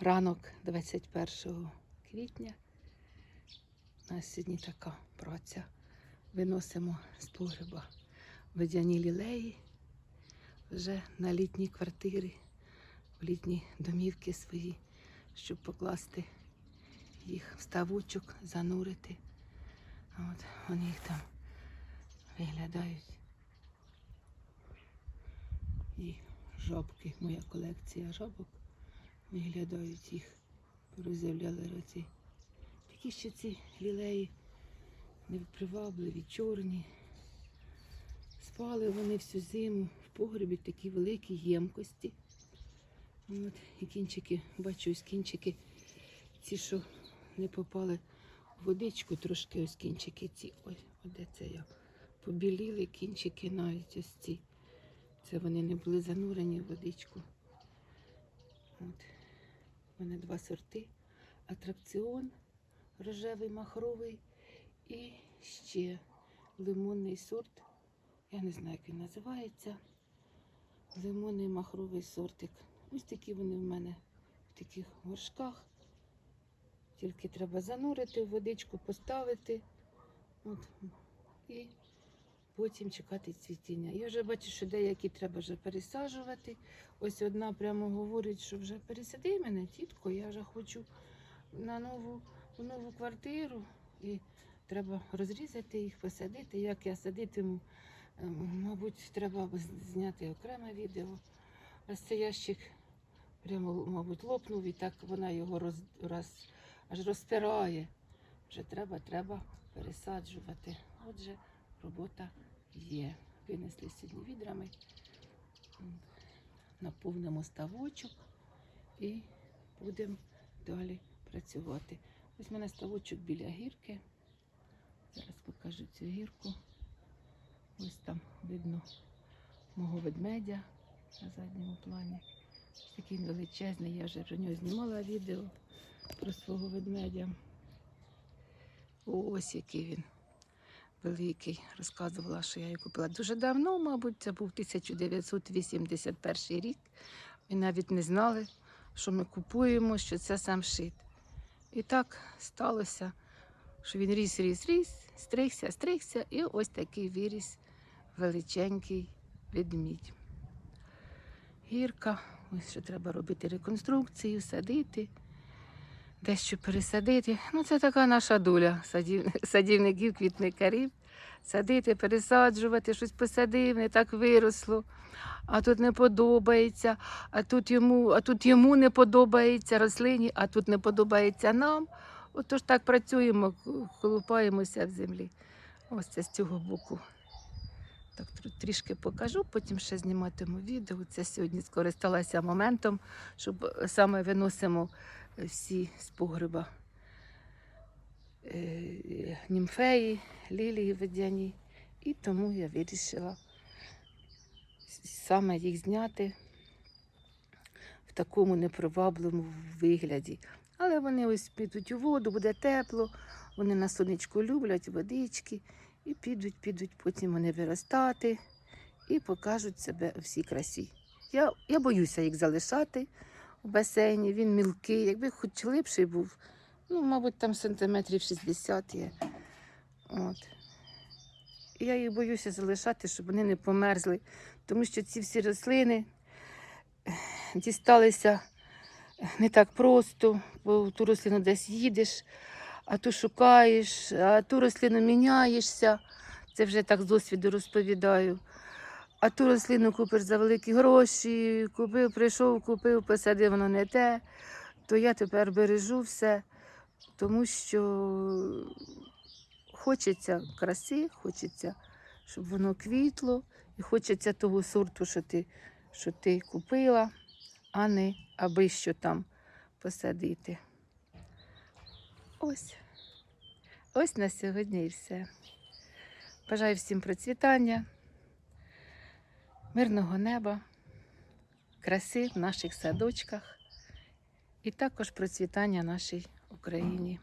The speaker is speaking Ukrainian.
ранок 21 квітня. У нас сьогодні така праця. Виносимо з погреба водяні лілеї вже на літні квартири, в літні домівки свої, щоб покласти їх в ставочок, занурити. От вони їх там виглядають. І жабки, моя колекція жабок. Виглядають їх, порозявляли році. Такі ще ці лілеї непривабливі, чорні. Спали вони всю зиму в погребі такі великі ємкості. От, і кінчики, бачу, ось кінчики, ці, що не попали в водичку, трошки ось кінчики ці. От де це я. Побіліли кінчики навіть ось ці. Це вони не були занурені в водичку. От. У мене два сорти. Атракціон рожевий махровий і ще лимонний сорт. Я не знаю, як він називається. Лимонний махровий сортик. Ось такі вони в мене в таких горшках. Тільки треба занурити в водичку, поставити. От. І потім чекати цвітіння. Я вже бачу, що деякі треба вже пересаджувати. Ось одна прямо говорить, що вже пересади мене, тітко, я вже хочу на нову, у нову квартиру. І треба розрізати їх, посадити. Як я садитиму, ем, мабуть, треба зняти окреме відео. Ось цей ящик прямо, мабуть, лопнув і так вона його роз, роз, аж розпирає. Вже треба, треба пересаджувати. Отже, робота є. Винесли сьогодні відрами, наповнимо ставочок і будемо далі працювати. Ось у мене ставочок біля гірки. Зараз покажу цю гірку. Ось там видно мого ведмедя на задньому плані. Ось такий величезний, я вже про нього знімала відео про свого ведмедя. Ось який він великий. Розказувала, що я її купила дуже давно, мабуть, це був 1981 рік. І навіть не знали, що ми купуємо, що це сам шит. І так сталося, що він ріс, ріс, ріс, стригся, стригся, і ось такий виріс величенький ведмідь. Гірка, ось що треба робити реконструкцію, садити, дещо пересадити. Ну, це така наша доля садів... садівників, квітникарів. Садити, пересаджувати, щось посадив, не так виросло, а тут не подобається, а тут йому, а тут йому не подобається рослині, а тут не подобається нам. Отож так працюємо, колупаємося в землі. Ось це з цього боку. Так трішки покажу, потім ще зніматиму відео. Це сьогодні скористалася моментом, щоб е, саме виносимо всі з погреба е, німфеї, лілії водяні. І тому я вирішила саме їх зняти в такому непривабливому вигляді. Але вони ось підуть у воду, буде тепло, вони на сонечку люблять, водички, і підуть, підуть потім вони виростати і покажуть себе у всій красі. Я, я боюся їх залишати у басейні, він мілкий, якби хоч липший був, ну, мабуть, там сантиметрів 60 є. От. Я їх боюся залишати, щоб вони не померзли, тому що ці всі рослини дісталися не так просто, бо в ту рослину десь їдеш, а ту шукаєш, а ту рослину міняєшся. Це вже так з досвіду розповідаю. А ту рослину купиш за великі гроші, купив, прийшов, купив, посадив, воно не те. То я тепер бережу все, тому що хочеться краси, хочеться, щоб воно квітло, і хочеться того сорту, що ти, що ти купила, а не аби що там посадити. Ось. Ось на сьогодні і все. Бажаю всім процвітання, мирного неба, краси в наших садочках і також процвітання нашій Україні.